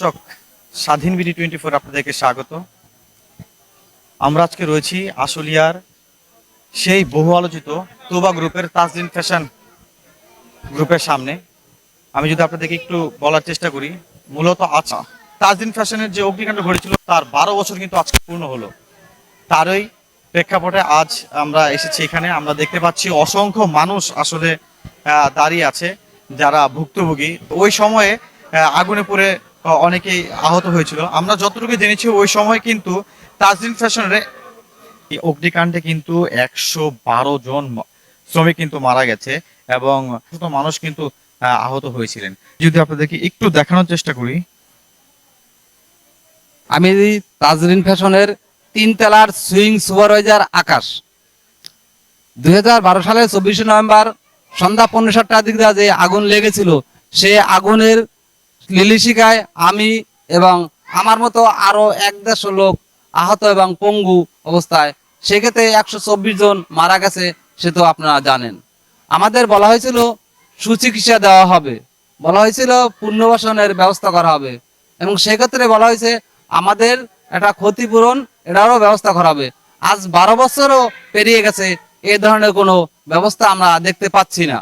দর্শক স্বাধীন BD twenty four আপনাদেরকে স্বাগত। আমরা আজকে রয়েছি আশুলিয়ার সেই বহু আলোচিত তোবা গ্রুপের তাজদিন ফ্যাশন গ্রুপের সামনে। আমি যদি আপনাদেরকে একটু বলার চেষ্টা করি, মূলত আচ্ছা তাজদিন ফ্যাশনের যে অগ্নিকাণ্ড ঘটেছিল, তার বারো বছর কিন্তু আজকে পূর্ণ হলো। তারই প্রেক্ষাপটে আজ আমরা এসেছি এখানে। আমরা দেখতে পাচ্ছি অসংখ্য মানুষ আসলে দাঁড়িয়ে আছে যারা ভুক্তভোগী। ওই সময়ে আগুনে পড়ে অনেকেই আহত হয়েছিল। আমরা যতটুকু জেনেছি ওই সময় কিন্তু তাজরিন ফ্যাশনের অগ্নিকাণ্ডে কিন্তু একশো বারো জন শ্রমিক কিন্তু মারা গেছে এবং মানুষ কিন্তু আহত হয়েছিলেন। যদি আপনাদেরকে একটু দেখানোর চেষ্টা করি। আমি তাজরিন ফ্যাশনের তিন তেলার সুইং সুপারভাইজার আকাশ, দুই হাজার বারো সালের চব্বিশে নভেম্বর সন্ধ্যা পনেরো সাতটার দিক যে আগুন লেগেছিল, সে আগুনের লিলিশিকায় আমি এবং আমার মতো আরও এক দেড়শো লোক আহত এবং পঙ্গু অবস্থায়। সেক্ষেত্রে একশো চব্বিশ জন মারা গেছে, সে তো আপনারা জানেন। আমাদের বলা হয়েছিল, সুচিকিৎসা দেওয়া হবে। বলা হয়েছিল, পুনর্বাসনের ব্যবস্থা করা হবে। এবং সেক্ষেত্রে বলা হয়েছে, আমাদের একটা ক্ষতিপূরণ এটারও ব্যবস্থা করা হবে। আজ বারো বছরও পেরিয়ে গেছে, এ ধরনের কোনো ব্যবস্থা আমরা দেখতে পাচ্ছি না।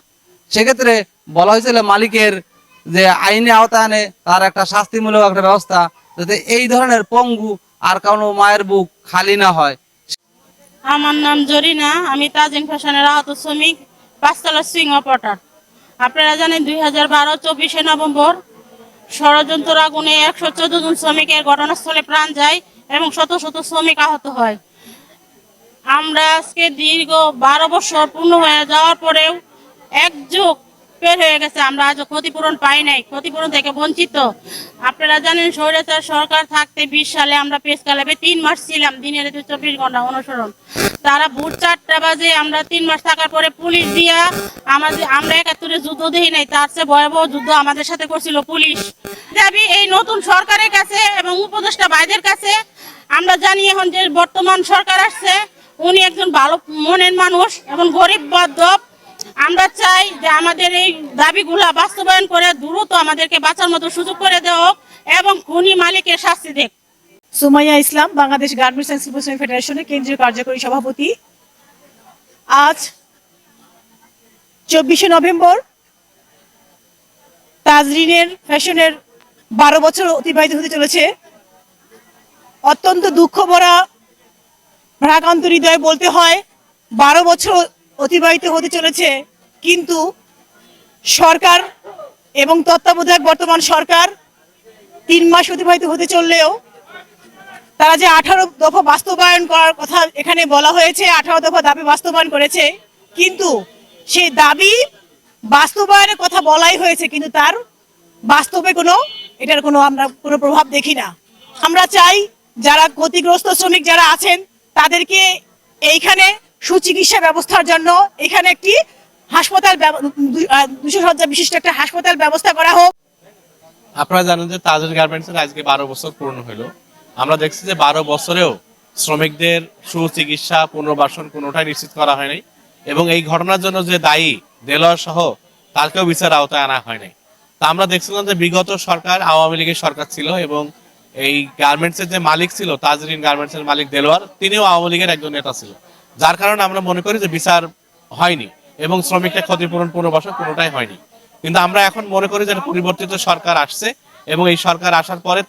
সেক্ষেত্রে বলা হয়েছিল, মালিকের যে আইনে আওতায় তার একটা শাস্তিমূলক একটা ব্যবস্থা যাতে এই ধরনের পঙ্গু আর কোনো মায়ের বুক খালি না হয়। আমার নাম জরিনা, আমি তাজিন ফ্যাশনের আহত শ্রমিক, পাঁচতলা সুইং অপারেটর আপনারা জানেন দুই হাজার বারো চব্বিশে নভেম্বর ষড়যন্ত্র আগুনে একশো চোদ্দ জন শ্রমিকের ঘটনাস্থলে প্রাণ যায় এবং শত শত শ্রমিক আহত হয়। আমরা আজকে দীর্ঘ বারো বছর পূর্ণ হয়ে যাওয়ার পরেও এক যুগ বের হয়ে গেছে। আমরা আজও ক্ষতিপূরণ পাই নাই, ক্ষতিপূরণ থেকে বঞ্চিত। আপনারা জানেন, স্বৈরাচার সরকার থাকতে বিশ সালে আমরা পেশ কালাবে তিন মাস ছিলাম, দিনের চব্বিশ ঘণ্টা অনুসরণ। তারা ভোর চারটা বাজে, আমরা তিন মাস থাকার পরে পুলিশ দিয়া আমাদের, আমরা একাত্তরে যুদ্ধ দেখি নাই, তার চেয়ে ভয়াবহ যুদ্ধ আমাদের সাথে করছিল পুলিশ। দাবি এই নতুন সরকারের কাছে এবং উপদেষ্টা ভাইদের কাছে। আমরা জানি এখন যে বর্তমান সরকার আসছে, উনি একজন ভালো মনের মানুষ এবং গরিব বান্ধব আমরা চাই যে আমাদের এই দাবিগুলা বাস্তবায়ন করে দ্রুত আমাদেরকে বাঁচার মতো সুযোগ করে দেওয়া হোক এবং খুনি মালিকের শাস্তি দেখ সুমাইয়া ইসলাম, বাংলাদেশ গার্মেন্টস অ্যান্ড শিল্প শ্রমিক ফেডারেশনের কেন্দ্রীয় কার্যকরী সভাপতি। আজ চব্বিশে নভেম্বর তাজরিনের ফ্যাশনের বারো বছর অতিবাহিত হতে চলেছে। অত্যন্ত দুঃখ ভরা ভ্রাকান্ত হৃদয়ে বলতে হয়, বারো বছর অতিবাহিত হতে চলেছে, কিন্তু সরকার এবং তত্ত্বাবধায়ক বর্তমান সরকার তিন মাস অতিবাহিত হতে চললেও তারা যে আঠারো দফা বাস্তবায়ন করার কথা এখানে বলা হয়েছে, আঠারো দফা দাবি বাস্তবায়ন করেছে, কিন্তু সেই দাবি বাস্তবায়নের কথা বলাই হয়েছে, কিন্তু তার বাস্তবে কোনো, এটার কোনো আমরা কোনো প্রভাব দেখি না। আমরা চাই যারা ক্ষতিগ্রস্ত শ্রমিক যারা আছেন, তাদেরকে এইখানে সুচিকিৎসা ব্যবস্থার জন্য এখানে একটি হাসপাতাল দুশো শয্যা বিশিষ্ট একটা হাসপাতাল ব্যবস্থা করা হোক। আপনারা জানেন যে তাজের গার্মেন্টস এর আজকে বারো বছর পূর্ণ হলো। আমরা দেখছি যে বারো বছরেও শ্রমিকদের সুচিকিৎসা, পুনর্বাসন কোনোটাই নিশ্চিত করা হয়নি এবং এই ঘটনার জন্য যে দায়ী দেলোয়ার সহ তাকেও বিচার আওতায় আনা হয়নি তা আমরা দেখছিলাম যে বিগত সরকার, আওয়ামী লীগের সরকার ছিল এবং এই গার্মেন্টস এর যে মালিক ছিল, তাজরিন গার্মেন্টস এর মালিক দেলোয়ার, তিনিও আওয়ামী লীগের একজন নেতা ছিল। যার কারণে আমরা মনে করি যে বিচার হয়নি এবং শ্রমিকদের ক্ষতিপূরণ পুনর্বাসন কোনোটাই হয়নি। কিন্তু আমরা এখন মনে করি যে পরিবর্তিত সরকার আসছে এবং এই সরকার আসার পরে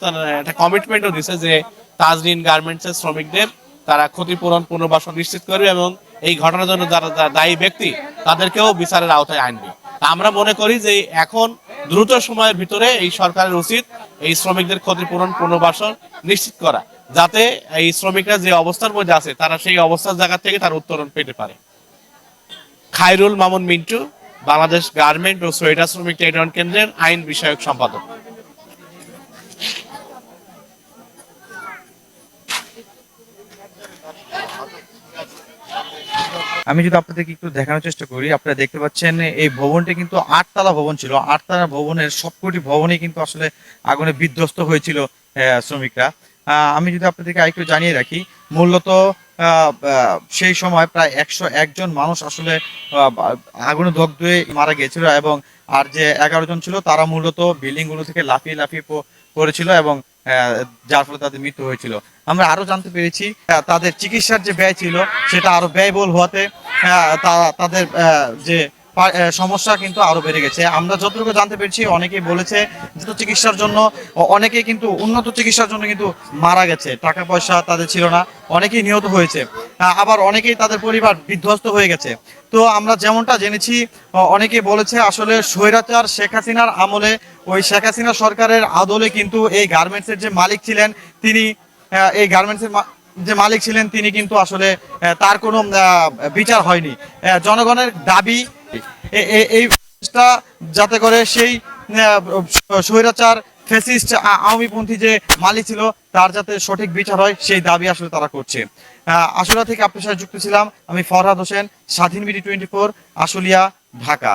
একটা কমিটমেন্টও দিছে যে তাজরিন গার্মেন্টস এর শ্রমিকদের তারা ক্ষতিপূরণ পুনর্বাসন নিশ্চিত করবে এবং এই ঘটনার জন্য যারা যারা দায়ী ব্যক্তি, তাদেরকেও বিচারের আওতায় আনবে। আমরা মনে করি যে এখন দ্রুত সময়ের ভিতরে এই সরকারের উচিত এই শ্রমিকদের ক্ষতিপূরণ পুনর্বাসন নিশ্চিত করা। যাতে এই শ্রমিকরা যে অবস্থার মধ্যে আছে, তারা সেই অবস্থার জায়গা থেকে তার উত্তরণ পেতে পারে। খায়রুল মামুন মিন্টু, বাংলাদেশ গার্মেন্ট ও সোয়েটার শ্রমিক ট্রেড ইউনিয়ন কেন্দ্রের আইন বিষয়ক সম্পাদক। আমি যদি আপনাদেরকে একটু দেখানোর চেষ্টা করি, আপনারা দেখতে পাচ্ছেন এই ভবনটি কিন্তু আটতলা ভবন ছিল। আটতলা ভবনের সবকটি ভবনই কিন্তু আসলে আগুনে বিধ্বস্ত হয়েছিল শ্রমিকরা। আমি যদি আপনাদেরকে আরেকটু জানিয়ে রাখি, মূলত সেই সময় প্রায় একশো একজন মানুষ আসলে আগুনে দগ্ধ হয়ে মারা গিয়েছিল এবং আর যে এগারো জন ছিল তারা মূলত বিল্ডিংগুলো থেকে লাফিয়ে লাফিয়ে প- করেছিল এবং যার ফলে তাদের মৃত্যু হয়েছিল। আমরা আরও জানতে পেরেছি তাদের চিকিৎসার যে ব্যয় ছিল সেটা আরও ব্যয়বহুল হওয়াতে তাদের যে সমস্যা কিন্তু আরও বেড়ে গেছে। আমরা যতটুকু জানতে পেরেছি, অনেকেই বলেছে যে তো চিকিৎসার জন্য অনেকেই কিন্তু উন্নত চিকিৎসার জন্য কিন্তু মারা গেছে। টাকা পয়সা তাদের ছিল না, অনেকেই নিহত হয়েছে। আবার অনেকেই তাদের পরিবার বিধ্বস্ত হয়ে গেছে। তো আমরা যেমনটা জেনেছি, অ- অনেকেই বলেছে আসলে স্বৈরাচার শেখ হাসিনার আমলে ওই শেখ হাসিনা সরকারের আদলে কিন্তু এই গার্মেন্টসের যে মালিক ছিলেন, তিনি এই গার্মেন্টসের যে মালিক ছিলেন, তিনি কিন্তু আসলে তার কোনো বিচার হয়নি। জনগণের দাবি এই যাতে করে সেই স্বৈরাচার ফেসিস্ট আওয়ামীপন্থী যে মালি ছিল, তার যাতে সঠিক বিচার হয়, সেই দাবি আসলে তারা করছে। আশুলিয়া থেকে আপনার সাথে যুক্ত ছিলাম আমি Farhad Hossain, Swadhin BD twenty four, Ashulia, Dhaka.